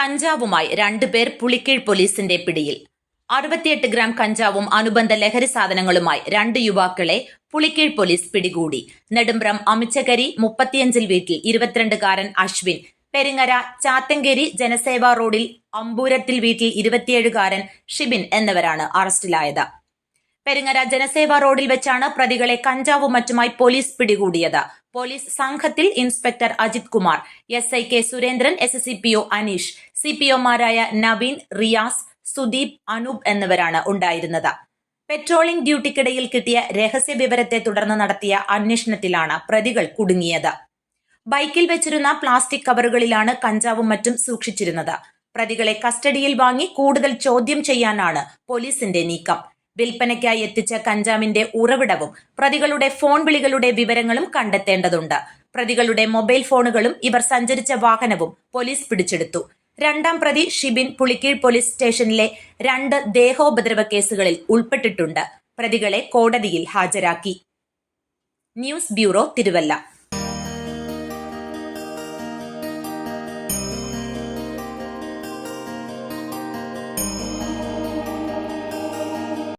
കഞ്ചാവുമായി രണ്ടുപേർ പുളിക്കീഴ് പോലീസിന്റെ പിടിയിൽ. അറുപത്തിയെട്ട് ഗ്രാം കഞ്ചാവും അനുബന്ധ ലഹരി സാധനങ്ങളുമായി രണ്ട് യുവാക്കളെ പുളിക്കീഴ് പോലീസ് പിടികൂടി. നെടുമ്പ്രം അമിച്ചകരി മുപ്പത്തിയഞ്ചിൽ വീട്ടിൽ ഇരുപത്തിരണ്ടുകാരൻ അശ്വിൻ. പെരിങ്ങര ചാത്തങ്കേരി ജനസേവാ റോഡിൽ അമ്പൂരത്തിൽ വീട്ടിൽ ഇരുപത്തിയേഴുകാരൻ ഷിബിൻ എന്നിവരാണ് അറസ്റ്റിലായത്. പെരിങ്ങര ജനസേവാ റോഡിൽ വെച്ചാണ് പ്രതികളെ കഞ്ചാവും മറ്റുമായി പോലീസ് പിടികൂടിയത്. പോലീസ് സംഘത്തിൽ inspector Ajith Kumar S I K Surendran S S C P O Aneesh C P ഒമാരായ Naveen Riyas Sudeep Anoop എന്നിവരാണ് ഉണ്ടായിരുന്നത്. പെട്രോളിംഗ് ഡ്യൂട്ടിക്കിടയിൽ കിട്ടിയ രഹസ്യ വിവരത്തെ തുടർന്ന് നടത്തിയ അന്വേഷണത്തിലാണ് പ്രതികൾ കുടുങ്ങിയത്. ബൈക്കിൽ വെച്ചിരുന്ന പ്ലാസ്റ്റിക് കവറുകളിലാണ് കഞ്ചാവും മറ്റും സൂക്ഷിച്ചിരുന്നത്. പ്രതികളെ കസ്റ്റഡിയിൽ വാങ്ങി കൂടുതൽ ചോദ്യം ചെയ്യാനാണ് പോലീസിന്റെ നീക്കം. വിൽപ്പനയ്ക്കായി എത്തിച്ച കഞ്ചാമിന്റെ ഉറവിടവും പ്രതികളുടെ ഫോൺ വിളികളുടെ വിവരങ്ങളും കണ്ടെത്തേണ്ടതുണ്ട്. പ്രതികളുടെ മൊബൈൽ ഫോണുകളും ഇവർ സഞ്ചരിച്ച വാഹനവും പോലീസ് പിടിച്ചെടുത്തു. രണ്ടാം പ്രതി ഷിബിൻ പുളിക്കീഴ് പോലീസ് സ്റ്റേഷനിലെ രണ്ട് ദേഹോപദ്രവ കേസുകളിൽ ഉൾപ്പെട്ടിട്ടുണ്ട്. പ്രതികളെ കോടതിയിൽ ഹാജരാക്കി. News bureau Thiruvalla.